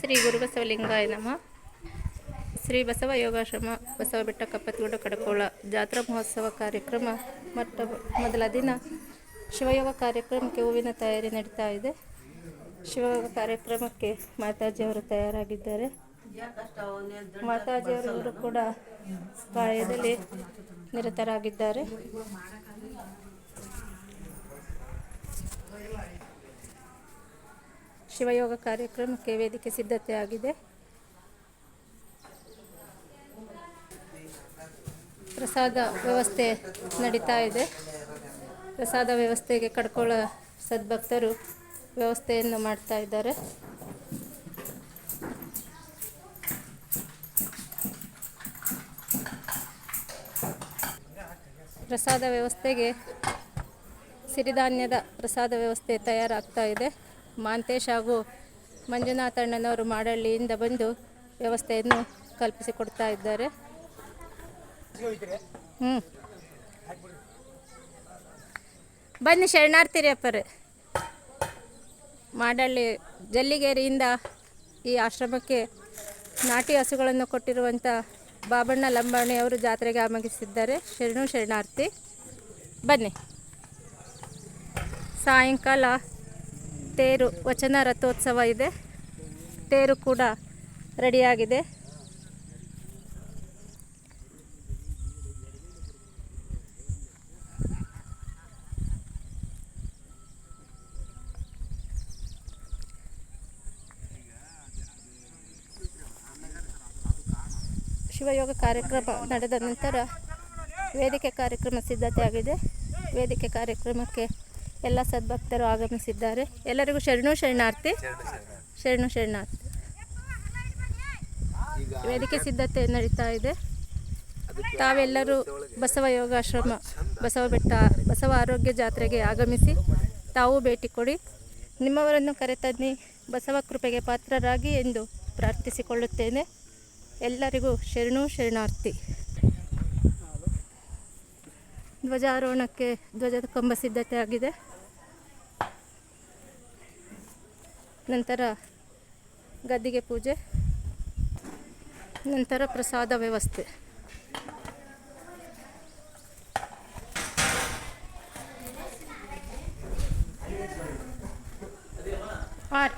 ಶ್ರೀ ಗುರುಬಸವಲಿಂಗಾಯ ನಮ. ಶ್ರೀ ಬಸವ ಯೋಗಾಶ್ರಮ, ಬಸವ ಬೆಟ್ಟ, ಕಪ್ಪತ್ತಗುಡ್ಡ, ಕಡಕೋಳ, ಜಾತ್ರಾ ಮಹೋತ್ಸವ ಕಾರ್ಯಕ್ರಮ, ಮೊಟ್ಟ ಮೊದಲ ದಿನ ಶಿವಯೋಗ ಕಾರ್ಯಕ್ರಮಕ್ಕೆ ಹೂವಿನ ತಯಾರಿ ನಡೀತಾ ಇದೆ. ಶಿವಯೋಗ ಕಾರ್ಯಕ್ರಮಕ್ಕೆ ಮಾತಾಜಿಯವರು ತಯಾರಾಗಿದ್ದಾರೆ. ಮಾತಾಜಿಯವರು ಕೂಡ ಕಾರ್ಯದಲ್ಲಿ ನಿರತರಾಗಿದ್ದಾರೆ. ಶಿವಯೋಗ ಕಾರ್ಯಕ್ರಮಕ್ಕೆ ವೇದಿಕೆ ಸಿದ್ಧತೆ ಆಗಿದೆ ಪ್ರಸಾದ ವ್ಯವಸ್ಥೆ ನಡೀತಾ ಇದೆ. ಪ್ರಸಾದ ವ್ಯವಸ್ಥೆಗೆ ಕಡ್ಕೊಳ್ಳೋ ಸದ್ಭಕ್ತರು ವ್ಯವಸ್ಥೆಯನ್ನು ಮಾಡ್ತಾ ಇದ್ದಾರೆ. ಪ್ರಸಾದ ವ್ಯವಸ್ಥೆಗೆ ಸಿರಿಧಾನ್ಯದ ಪ್ರಸಾದ ವ್ಯವಸ್ಥೆ ತಯಾರಾಗ್ತಾ ಇದೆ. ಮಾಂತೇಶ್ ಹಾಗೂ ಮಂಜುನಾಥ್ ಅಣ್ಣನವರು ಮಾಡಳ್ಳಿಯಿಂದ ಬಂದು ವ್ಯವಸ್ಥೆಯನ್ನು ಕಲ್ಪಿಸಿಕೊಡ್ತಾ ಇದ್ದಾರೆ. ಹ್ಞೂ ಬನ್ನಿ ಶರಣಾರ್ಥಿ ಅಪ್ಪರೆ ಮಾಡಳ್ಳಿ ಜಲ್ಲಿಗೇರಿಯಿಂದ ಈ ಆಶ್ರಮಕ್ಕೆ ನಾಟಿ ಹಸುಗಳನ್ನು ಕೊಟ್ಟಿರುವಂಥ ಬಾಬಣ್ಣ ಲಂಬಾಣಿ ಅವರು ಜಾತ್ರೆಗೆ ಆಗಮಿಸಿದ್ದಾರೆ. ಶರಣು ಶರಣಾರ್ಥಿ. ಬನ್ನಿ. ಸಾಯಂಕಾಲ ತೇರು, ವಚನ ರಥೋತ್ಸವ ಇದೆ. ತೇರು ಕೂಡ ರೆಡಿಯಾಗಿದೆ. ಶಿವಯೋಗ ಕಾರ್ಯಕ್ರಮ ನಡೆದ ನಂತರ ವೇದಿಕೆ ಕಾರ್ಯಕ್ರಮ ಸಿದ್ಧತೆ ಆಗಿದೆ ವೇದಿಕೆ ಕಾರ್ಯಕ್ರಮಕ್ಕೆ ಎಲ್ಲ ಸದ್ಭಕ್ತರು ಆಗಮಿಸಿದ್ದಾರೆ. ಎಲ್ಲರಿಗೂ ಶರಣು ಶರಣಾರ್ಥಿ. ಶರಣು ಶರಣಾರ್ಥಿ. ವೇದಿಕೆ ಸಿದ್ಧತೆ ನಡೀತಾ ಇದೆ. ತಾವೆಲ್ಲರೂ ಬಸವ ಯೋಗಾಶ್ರಮ, ಬಸವ ಬೆಟ್ಟ, ಬಸವ ಆರೋಗ್ಯ ಜಾತ್ರೆಗೆ ಆಗಮಿಸಿ ತಾವು ಭೇಟಿ ಕೊಡಿ. ನಿಮ್ಮವರನ್ನು ಕರೆತನ್ನಿ ಬಸವ ಕೃಪೆಗೆ ಪಾತ್ರರಾಗಿ ಎಂದು ಪ್ರಾರ್ಥಿಸಿಕೊಳ್ಳುತ್ತೇನೆ. ಎಲ್ಲರಿಗೂ ಶರಣು ಶರಣಾರ್ಥಿ. ಧ್ವಜಾರೋಹಣಕ್ಕೆ ಧ್ವಜದ ಕಂಬ ಸಿದ್ಧತೆ ಆಗಿದೆ. ನಂತರ ಗದ್ದಿಗೆ ಪೂಜೆ. ನಂತರ ಪ್ರಸಾದ ವ್ಯವಸ್ಥೆ. ಆರ್.